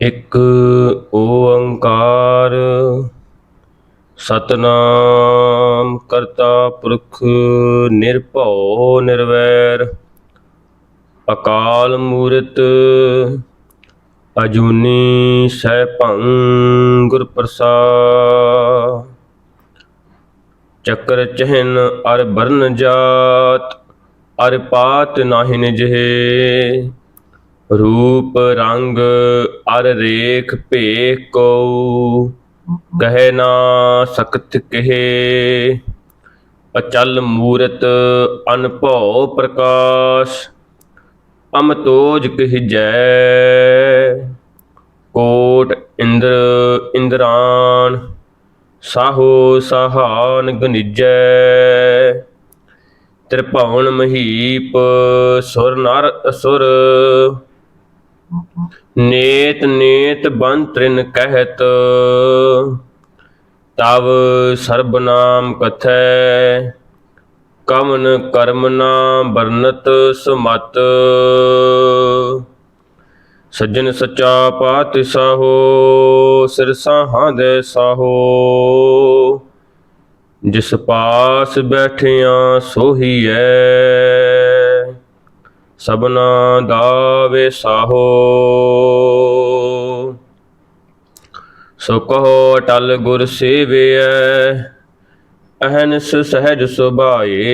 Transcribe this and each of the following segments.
ਇੱਕ ਓੰਕਾਰ ਸਤਨਾਮ ਕਰਤਾ ਪੁਰਖ ਨਿਰਭਉ ਨਿਰਵੈਰ, ਅਕਾਲ ਮੂਰਤ ਅਜੂਨੀ ਸੈਭੰ ਗੁਰ ਪ੍ਰਸਾਦ, ਚੱਕਰ ਚਹਿਨ ਅਰ ਬਰਨ ਜਾਤ ਅਰ ਪਾਤ ਨਾਹਿ ਨਿਜਹੇ। ਰੂਪ ਰੰਗ ਅਰ ਰੇਖ ਭੇਖ ਕੋ ਕਹਿ ਨਾ ਸਕਤ ਕਹੇ। ਅਚਲ ਮੂਰਤ ਅਨਭਉ ਪ੍ਰਕਾਸ਼, ਅਮਤੋਜ ਕਹਿਜੈ। ਕੋਟ ਇੰਦਰ ਇੰਦਰਾਨ, ਸਾਹੋ ਸਹਾਨ ਗਨਿਜੈ। ਤ੍ਰਿਭਵਨ ਮਹੀਪ ਸੁਰ ਨਰ ਅਸੁਰ ਨੇਤ ਨੇਤ ਬੰਤਰਿਨ ਕਹਿਤ, ਤਵ ਸਰਬ ਨਾਮ ਕਥੈ ਕਮਨ ਕਰਮ ਬਰਨਤ ਸੁਮਤ। ਸੱਜਣ ਸੱਚਾ ਪਾਤਿ ਸਾਹੋ, ਸਿਰ ਸਾਹਾਂ ਦੇ ਸਾਹੋ। ਜਿਸ ਪਾਸ ਬੈਠਿਆਂ ਸੋਹੀਐ ਸਬਨਾ ਦਾ ਵੇ ਸਾਹੋ ਸੋ ਕਹੋ ਅਟਲ ਗੁਰ ਸੇਵਿਐ, ਅਹਨਸ ਸਹਿਜ ਸੁਭਾਏ।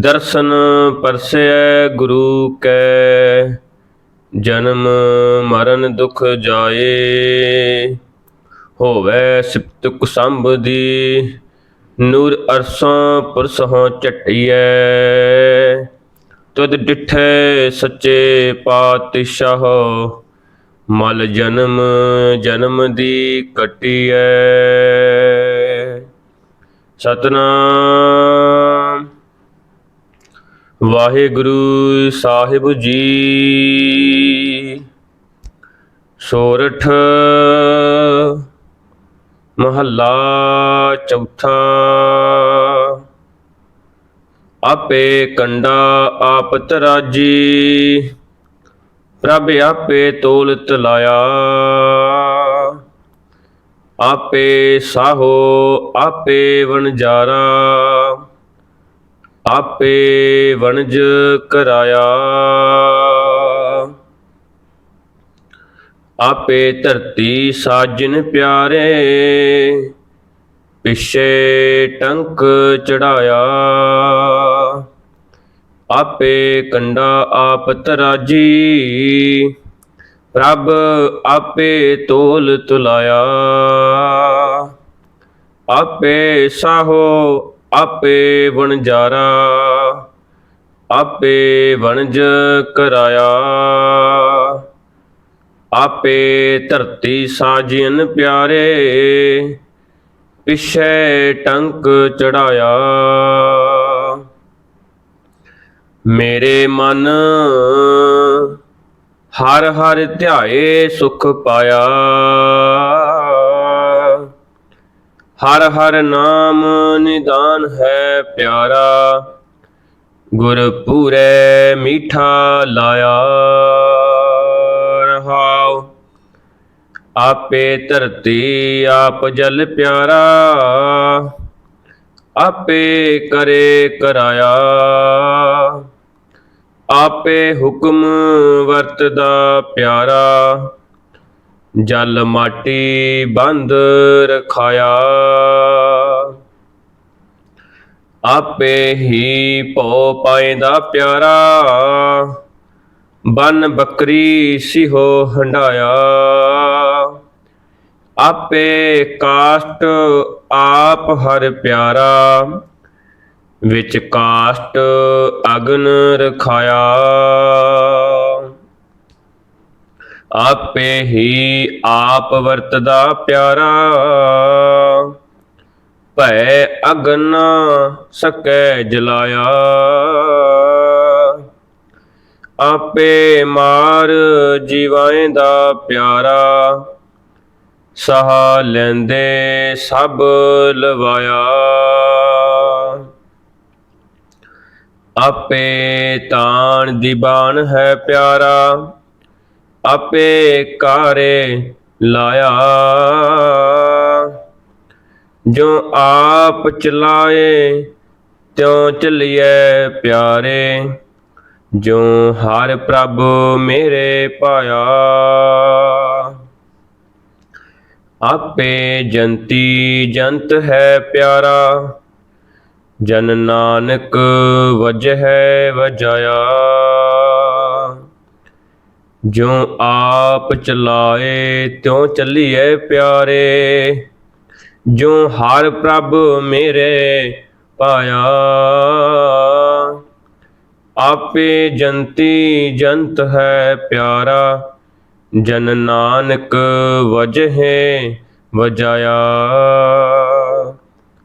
ਦਰਸ਼ਨ ਪਰਸੈ ਗੁਰੂ ਕੈ, ਜਨਮ ਮਰਨ ਦੁਖ ਜਾਏ। ਹੋਵੇ ਸਿਪਤ ਕੁਸੰਭ ਦੀ, ਨੂਰ ਅਰਸਾਂ ਪੁਰਸੋਂ ਝਟਿਐ। ਤੁਧ ਡਿਠੇ ਸੱਚੇ ਪਾਤਸ਼ਾਹ, ਮਲ ਜਨਮ ਜਨਮ ਦੀ ਕਟਿਐ। ਸਤਨਾਮ। ਵਾਹਿਗੁਰੂ ਸਾਹਿਬ ਜੀ। ਸੋਰਠ ਮਹੱਲਾ ਚੌਥਾ। ਆਪੇ ਕੰਡਾ ਆਪ ਤਰਾਜੀ ਪ੍ਰਭ ਆਪੇ ਤੋਲ ਤਲਾਇਆ ਆਪੇ ਸਾਹੋ ਆਪੇ ਵਣਜਾਰਾ, ਆਪੇ ਵਣਜ ਕਰਾਇਆ। ਆਪੇ ਧਰਤੀ ਸਾਜਨ ਪਿਆਰੇ, ਪਿਛੇ ਟੰਕ ਚੜਾਇਆ। ਆਪੇ ਕੰਡਾ ਆਪ ਤਰਾਜੀ। ਪ੍ਰਭ ਆਪੇ ਤੋਲ ਤੁਲਾਇਆ। ਆਪੇ ਸਾਹੋ, ਆਪੇ ਵਣਜਾਰਾ। ਆਪੇ ਵਣਜ ਕਰਾਇਆ। ਆਪੇ ਧਰਤੀ ਸਾਜੀਨ ਪਿਆਰੇ, ਪਿਛੇ ਟੰਕ ਚੜਾਇਆ। ਮੇਰੇ ਮਨ ਹਰ ਹਰ ਧਿਆਏ ਸੁਖ ਪਾਇਆ। ਹਰ ਹਰ ਨਾਮ ਨਿਦਾਨ ਹੈ ਪਿਆਰਾ। ਗੁਰ ਪੂਰੇ ਮੀਠਾ ਲਾਇਆ। ਰਹਾਉ ਆਪੇ ਧਰਤੀ, ਆਪ ਜਲ ਪਿਆਰਾ। ਆਪੇ ਕਰੇ ਕਰਾਇਆ। ਆਪੇ ਹੁਕਮ ਵਰਤਦਾ ਪਿਆਰਾ। ਜਲ ਮਾਟੀ ਬੰਦ ਰਖਾਇਆ। ਆਪੇ ਹੀ ਭਉ ਪਾਇਦਾ ਪਿਆਰਾ। ਬਨ ਬੱਕਰੀ ਸਿਹੋ ਹੰਡਾਇਆ ਆਪੇ ਕਾਸ਼ਟ ਆਪ ਹਰ ਪਿਆਰਾ। ਵਿੱਚ ਕਾਸ਼ਟ ਅਗਨ ਰਖਾਇਆ। ਆਪੇ ਹੀ ਆਪ ਵਰਤਦਾ ਪਿਆਰਾ। ਭੈ ਅਗਨ ਸਕੈ ਜਲਾਇਆ। ਆਪੇ ਮਾਰ ਜੀਵਾਂ ਦਾ ਪਿਆਰਾ। ਸਹਾ ਲੈਂਦੇ ਸਭ ਲਵਾਇਆ। ਆਪੇ ਤਾਣ ਦੀਵਾਨ ਹੈ ਪਿਆਰਾ, ਆਪੇ ਕਾਰੇ ਲਾਇਆ। ਜੋ ਆਪ ਚਲਾਏ, ਤਿਉ ਚੱਲੀਐ ਪਿਆਰੇ, ਜੋ ਹਰ ਪ੍ਰਭ ਮੇਰੇ ਪਾਇਆ। ਆਪੇ ਜੰਤੀ ਜੰਤ ਹੈ ਪਿਆਰਾ ਜਨ ਨਾਨਕ ਵਜਹਿ ਵਜਾਇਆ ਜੋ ਆਪ ਚਲਾਏ, ਤਿਉ ਚੱਲੀਐ ਪਿਆਰੇ। ਜੋ ਹਰ ਪ੍ਰਭ ਮੇਰੇ ਪਾਇਆ। ਆਪੇ ਜੰਤੀ ਜੰਤ ਹੈ ਪਿਆਰਾ। ਜਨ ਨਾਨਕ ਵਜਹਿ ਵਜਾਇਆ